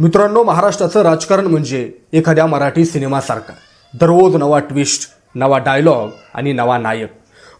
मित्रांनो महाराष्ट्राचं राजकारण म्हणजे एखाद्या मराठी सिनेमासारखा. दररोज नवा ट्विस्ट नवा डायलॉग आणि नवा नायक.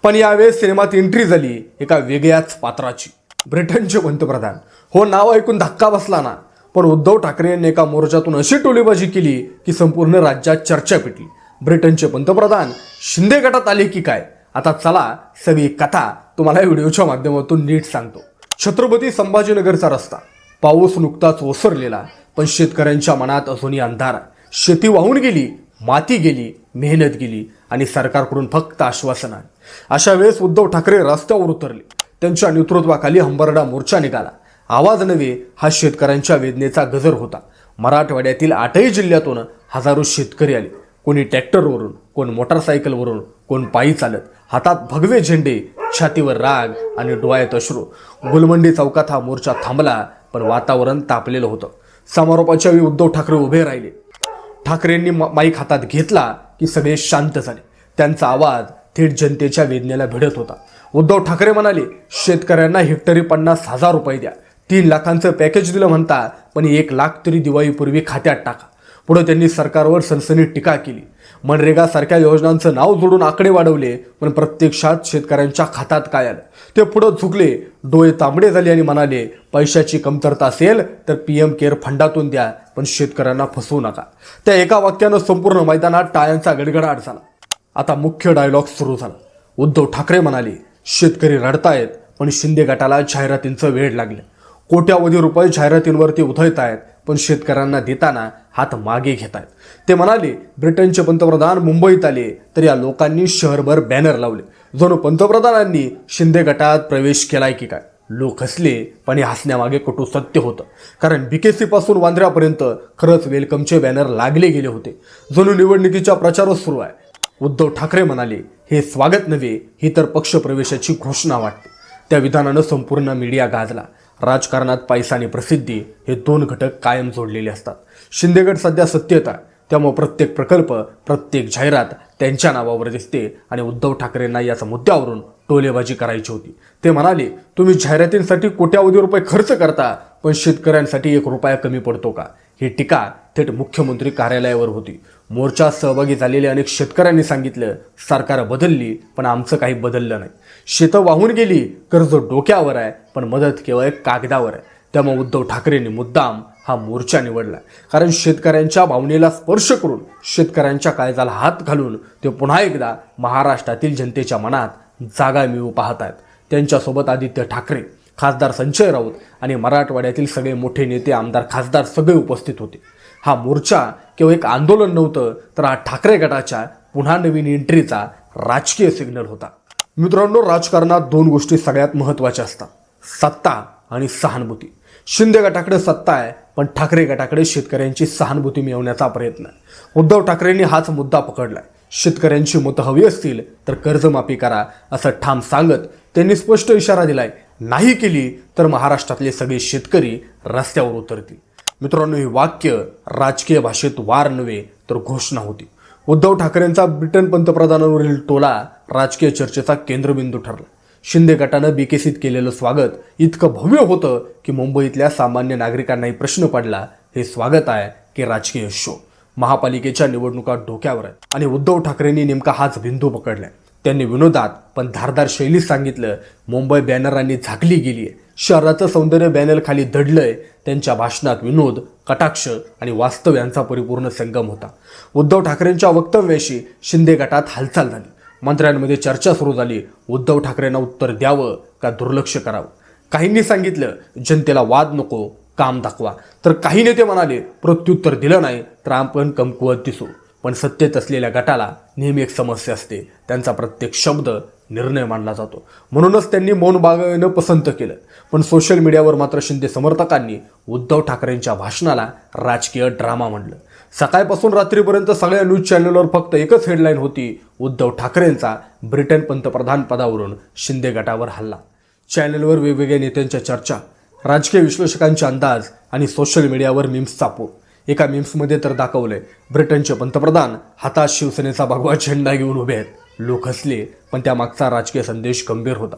पण यावेळेस सिनेमात एंट्री झाली एका वेगळ्याच पात्राची. ब्रिटनचे पंतप्रधान. हो नाव ऐकून धक्का बसला ना. पण उद्धव ठाकरे यांनी एका मोर्चातून अशी टोलीबाजी केली की संपूर्ण राज्यात चर्चा पेटली. ब्रिटनचे पंतप्रधान शिंदे गटात आले की काय? आता चला सगळी कथा तुम्हाला या व्हिडिओच्या माध्यमातून नीट सांगतो. छत्रपती संभाजीनगरचा रस्ता. पाऊस नुकताच ओसरलेला पण शेतकऱ्यांच्या मनात अजूनही अंधार. शेती वाहून गेली माती गेली मेहनत गेली आणि सरकारकडून फक्त आश्वासन. आहे अशा वेळेस उद्धव ठाकरे रस्त्यावर उतरले. त्यांच्या नेतृत्वाखाली हंबरडा मोर्चा निघाला. आवाज नव्हे हा शेतकऱ्यांच्या वेदनेचा गजर होता. मराठवाड्यातील आठही जिल्ह्यातून हजारो शेतकरी आले. कोणी ट्रॅक्टरवरून कोण मोटारसायकलवरून कोण पायी चालत हातात भगवे झेंडे छातीवर राग आणि डोळ्यात अश्रू. गुलमंडी चौकात हा मोर्चा थांबला पण वातावरण तापलेलं होतं. समारोपाच्या वेळी उद्धव ठाकरे उभे राहिले. ठाकरेंनी माईक हातात घेतला की सगळे शांत झाले. त्यांचा आवाज थेट जनतेच्या वेदनेला भिडत होता. उद्धव ठाकरे म्हणाले शेतकऱ्यांना हेक्टरी पन्नास हजार रुपये द्या. तीन लाखांचं पॅकेज दिलं म्हणता पण एक लाख तरी दिवाळीपूर्वी खात्यात टाका. पुढे त्यांनी सरकारवर सनसनीत टीका केली. मनरेगासारख्या योजनांचं नाव जोडून आकडे वाढवले पण प्रत्यक्षात शेतकऱ्यांच्या खात्यात काय आलं? ते पुढं झुकले डोळे तांबडे झाले आणि म्हणाले पैशाची कमतरता असेल तर पी एम केअर फंडातून द्या पण शेतकऱ्यांना फसवू नका. त्या एका वाक्यानं संपूर्ण मैदानात टाळ्यांचा गडगडाट झाला. आता मुख्य डायलॉग सुरू झाला. उद्धव ठाकरे म्हणाले शेतकरी रडतायत पण शिंदे गटाला जाहिरातींचं वेळ लागलं. कोट्यावधी रुपये जाहिरातींवरती उधळत आहेत पण शेतकऱ्यांना देताना हात मागे घेत आहेत ते म्हणाले ब्रिटनचे पंतप्रधान मुंबईत आले तर या लोकांनी शहरभर बॅनर लावले. जणू पंतप्रधानांनी शिंदे गटात प्रवेश केलाय की काय? लोक हसले पण हे हसण्यामागे कटू सत्य होतं? कारण बीकेसी पासून वांद्र्यापर्यंत खरंच वेलकमचे बॅनर लागले गेले होते. जणू निवडणुकीचा प्रचारच सुरू आहे. उद्धव ठाकरे म्हणाले हे स्वागत नव्हे ही तर पक्षप्रवेशाची घोषणा वाटते. त्या विधानानं संपूर्ण मीडिया गाजला. राजकारणात पैसा आणि प्रसिद्धी हे दोन घटक कायम जोडलेले असतात. शिंदेगड सध्या सत्तेत आहे. त्यामुळे प्रत्येक प्रकल्प प्रत्येक जाहिरात त्यांच्या नावावर दिसते आणि उद्धव ठाकरेंना याचा मुद्द्यावरून टोलेबाजी करायची होती. ते म्हणाले तुम्ही जाहिरातींसाठी कोट्यावधी रुपये खर्च करता पण शेतकऱ्यांसाठी एक रुपया कमी पडतो का? ही टीका थेट मुख्यमंत्री कार्यालयावर होती. मोर्चात सहभागी झालेले अनेक शेतकऱ्यांनी सांगितलं सरकार बदलली पण आमचं काही बदललं नाही. शेतं वाहून गेली कर्ज डोक्यावर आहे पण मदत केवळ एक कागदावर आहे. त्यामुळे उद्धव ठाकरेंनी मुद्दाम हा मोर्चा निवडला. कारण शेतकऱ्यांच्या भावनेला स्पर्श करून शेतकऱ्यांच्या काळजाला हात घालून ते पुन्हा एकदा महाराष्ट्रातील जनतेच्या मनात जागा मिळवू पाहत आहेत त्यांच्यासोबत आदित्य ठाकरे खासदार संजय राऊत आणि मराठवाड्यातील सगळे मोठे नेते आमदार खासदार सगळे उपस्थित होते. हा मोर्चा केवळ एक आंदोलन नव्हतं तर हा ठाकरे गटाच्या पुन्हा नवीन एंट्रीचा राजकीय सिग्नल होता. मित्रांनो राजकारणात दोन गोष्टी सगळ्यात महत्त्वाच्या असतात. सत्ता आणि सहानुभूती. शिंदे गटाकडे सत्ता आहे पण ठाकरे गटाकडे शेतकऱ्यांची सहानुभूती मिळवण्याचा प्रयत्न. आहे उद्धव ठाकरेंनी हाच मुद्दा पकडलाय. शेतकऱ्यांची मतं हवी असतील तर कर्जमाफी करा असं ठाम सांगत त्यांनी स्पष्ट इशारा दिलाय. नाही केली तर महाराष्ट्रातले सगळे शेतकरी रस्त्यावर उतरतील. मित्रांनो हे वाक्य राजकीय भाषेत वार नव्हे तर घोषणा होती. उद्धव ठाकरेंचा ब्रिटन पंतप्रधानांवरील टोला राजकीय चर्चेचा केंद्रबिंदू ठरला. शिंदे गटानं बीकेसीत केलेलं स्वागत इतकं भव्य होतं की मुंबईतल्या सामान्य नागरिकांनाही प्रश्न पडला हे स्वागत आहे की राजकीय शो? महापालिकेच्या निवडणुका डोक्यावर आहेत आणि उद्धव ठाकरेंनी नेमका हाच बिंदू पकडलाय. त्यांनी विनोदात पण धारदार शैलीत सांगितलं मुंबई बॅनरांनी झाकली गेली आहे शहराचं सौंदर्य बॅनरखाली दडलंय. त्यांच्या भाषणात विनोद कटाक्ष आणि वास्तव यांचा परिपूर्ण संगम होता. उद्धव ठाकरेंच्या वक्तव्याशी शिंदे गटात हालचाल झाली. मंत्र्यांमध्ये चर्चा सुरू झाली. उद्धव ठाकरेंना उत्तर द्यावं का दुर्लक्ष करावं? काहींनी सांगितलं जनतेला वाद नको काम दाखवा. तर काही नेते म्हणाले प्रत्युत्तर दिलं नाही तर आपण कमकुवत दिसू. पण सत्तेत असलेल्या गटाला नेहमी एक समस्या असते. त्यांचा प्रत्येक शब्द निर्णय मानला जातो. म्हणूनच त्यांनी मौन बागवणं पसंत केलं. पण सोशल मीडियावर मात्र शिंदे समर्थकांनी उद्धव ठाकरेंच्या भाषणाला राजकीय ड्रामा म्हणलं सकाळपासून रात्रीपर्यंत सगळ्या न्यूज चॅनलवर फक्त एकच हेडलाईन होती उद्धव ठाकरेंचा ब्रिटन पंतप्रधान पदावरून शिंदे गटावर हल्ला. चॅनलवर वेगवेगळ्या नेत्यांच्या चर्चा राजकीय विश्लेषकांचे अंदाज आणि सोशल मीडियावर मीम्सचा पूर एका मीम्समध्ये तर दाखवलंय ब्रिटनचे पंतप्रधान हातात शिवसेनेचा भगवा झेंडा घेऊन उभे आहेत. लोक हसले पण त्यामागचा राजकीय संदेश गंभीर होता.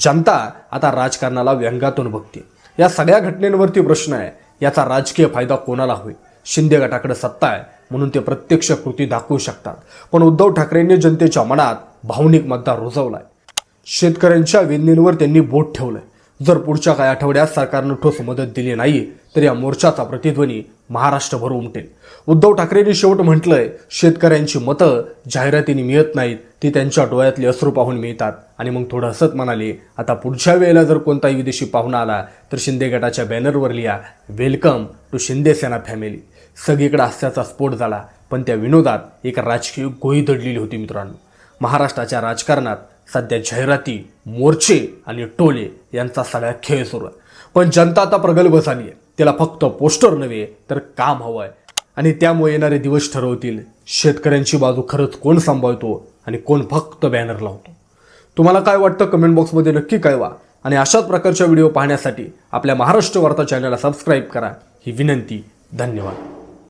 जनता आता राजकारणाला व्यंगातून बघते या सगळ्या घटनेंवरती प्रश्न आहे याचा राजकीय फायदा कोणाला होईल? शिंदे गटाकडे सत्ता आहे म्हणून ते प्रत्यक्ष कृती दाखवू शकतात. पण उद्धव ठाकरेंनी जनतेच्या मनात भावनिक मतदार रुजवलाय. शेतकऱ्यांच्या वेदनेवर त्यांनी बोट ठेवलंय. जर पुढच्या काही आठवड्यात सरकारनं ठोस मदत दिली नाही तर या मोर्चाचा प्रतिध्वनी महाराष्ट्रभर उमटेल. उद्धव ठाकरेंनी शेवट म्हटलंय शेतकऱ्यांची मतं जाहिरातीने मिळत नाहीत ती त्यांच्या डोळ्यातले अश्रू पाहून मिळतात. आणि मग थोडं हसत म्हणाले आता पुढच्या वेळेला जर कोणताही विदेशी पाहुणा आला तर शिंदे गटाच्या बॅनरवर लिहा welcome to Shinde Sena family. सगळीकडे हास्याचा स्फोट झाला पण त्या विनोदात एक राजकीय गोळी दडलेली होती मित्रांनो. महाराष्ट्राच्या राजकारणात सध्या जाहिराती मोर्चे आणि टोले यांचा सगळा खेळ सुरू आहे. पण जनता आता प्रगल्भ झाली आहे. त्याला फक्त पोस्टर नव्हे तर काम हवं आहे आणि त्यामुळे येणारे दिवस ठरवतील. शेतकऱ्यांची बाजू खरंच कोण सांभाळतो आणि कोण फक्त बॅनर लावतो? तुम्हाला काय वाटतं कमेंट बॉक्समध्ये नक्की कळवा. आणि अशाच प्रकारच्या व्हिडिओ पाहण्यासाठी आपल्या महाराष्ट्र वार्ता चॅनलला सबस्क्राईब करा. ही विनंती धन्यवाद.